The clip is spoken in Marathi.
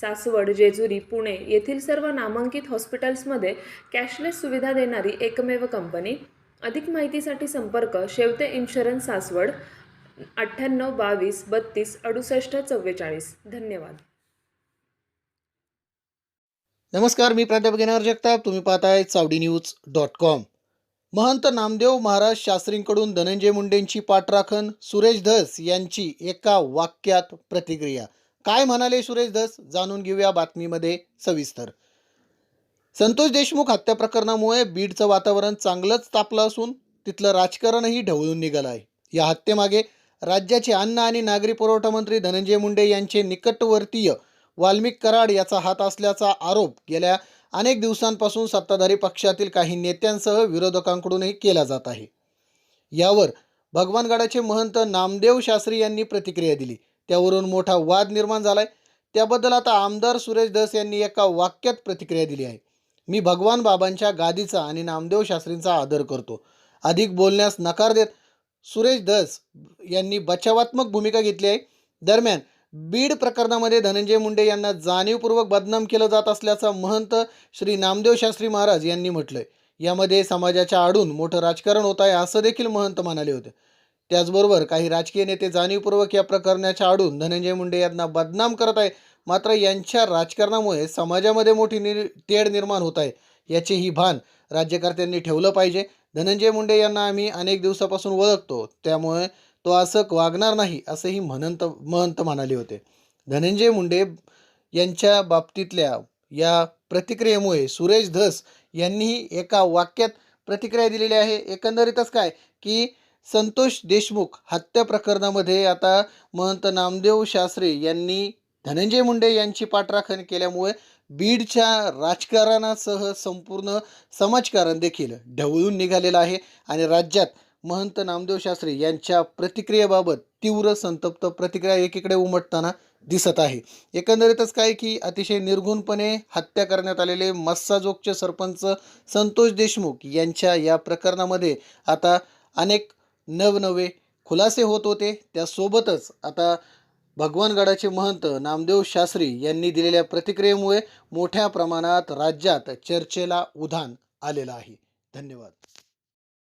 सासवड जेजुरी पुणे येथील सर्व नामांकित हॉस्पिटल्समध्ये कॅशलेस सुविधा देणारी एकमेव कंपनी. अधिक माहितीसाठी संपर्क शेवते इन्शुरन्स सासवड अठ्ठ्याण्णव बावीस बत्तीस अडुसष्ट चव्वेचाळीस. धन्यवाद. नमस्कार मी प्राध्यापक येणार जगताप. तुम्ही पाहताय चावडी न्यूज डॉट कॉम. महंत नामदेव महाराज शास्त्रींकडून धनंजय मुंडेंची पाठराखण सुरेश धस यांची एका वाक्यात प्रतिक्रिया. काय म्हणाले सुरेश धस? जाणून घेऊया बातमीमध्ये सविस्तर. संतोष देशमुख हत्या प्रकरणामुळे बीडचं वातावरण चांगलंच तापलं असून तिथलं राजकारणही ढवळून निघालं आहे. या हत्येमागे राज्याचे अन्न आणि नागरी पुरवठा मंत्री धनंजय मुंडे यांचे निकटवर्तीय वाल्मिक कराड याचा हात असल्याचा आरोप गेल्या अनेक दिवसांपासून सत्ताधारी पक्षातील काही नेत्यांसह विरोधकांकडूनही केला जात आहे. यावर भगवानगडाचे महंत नामदेव शास्त्री यांनी प्रतिक्रिया दिली. त्यावरून मोठा वाद निर्माण झाला आहे त्याबद्दल आता आमदार सुरेश धस यांनी एका वाक्यात प्रतिक्रिया दिली आहे. मी भगवान बाबांच्या गादीचा आणि नामदेव शास्त्रींचा आदर करतो. अधिक बोलण्यास नकार देत सुरेश धस यांनी बचावात्मक भूमिका घेतली आहे. दरम्यान बीड प्रकरणामध्ये धनंजय मुंडे यांना जाणीवपूर्वक बदनाम केलं जात असल्याचं महंत श्री नामदेव शास्त्री महाराज यांनी म्हटलंय. यामध्ये समाजाच्या आडून मोठं राजकारण होत आहे असं देखील महंत म्हणाले होते. त्याचबरोबर काही राजकीय नेते जाणीवपूर्वक या प्रकरणाच्या आडून धनंजय मुंडे यांना बदनाम करत आहे. मात्र यांच्या राजकारणामुळे समाजामध्ये मोठी निर तेढ निर्माण होत आहे. याचेही भान राज्यकर्त्यांनी ठेवलं पाहिजे. धनंजय मुंडे यांना आम्ही अनेक दिवसापासून ओळखतो. त्यामुळे तो असं वागणार नाही असंही म्हणंत महंत म्हणाले होते. धनंजय मुंडे यांच्या बाबतीतल्या या प्रतिक्रियेमुळे सुरेश धस यांनीही एका वाक्यात प्रतिक्रिया दिलेली आहे. एकंदरीतच काय? की संतोष देशमुख हत्या प्रकरणामध्ये आता महंत नामदेव शास्त्री यांनी धनंजय मुंडे यांची पाठराखण केल्यामुळे बीडच्या राजकारणासह संपूर्ण समाजकारण देखील ढवळून निघालेलं आहे आणि राज्यात महंत नामदेव शास्त्री यांच्या प्रतिक्रियेबाबत तीव्र संतप्त प्रतिक्रिया एकीकडे उमटताना दिसत आहे. एकंदरीतच काय की अतिशय निर्घुणपणे हत्या करण्यात आलेले मस्साजोगचे सरपंच संतोष देशमुख यांच्या या प्रकरणामध्ये आता अनेक नवनवे खुलासे होत होते. त्यासोबतच आता भगवानगडाचे महंत नामदेव शास्त्री यांनी दिलेल्या प्रतिक्रियेमुळे मोठ्या प्रमाणात राज्यात चर्चेला उधाण आलेलं आहे. धन्यवाद.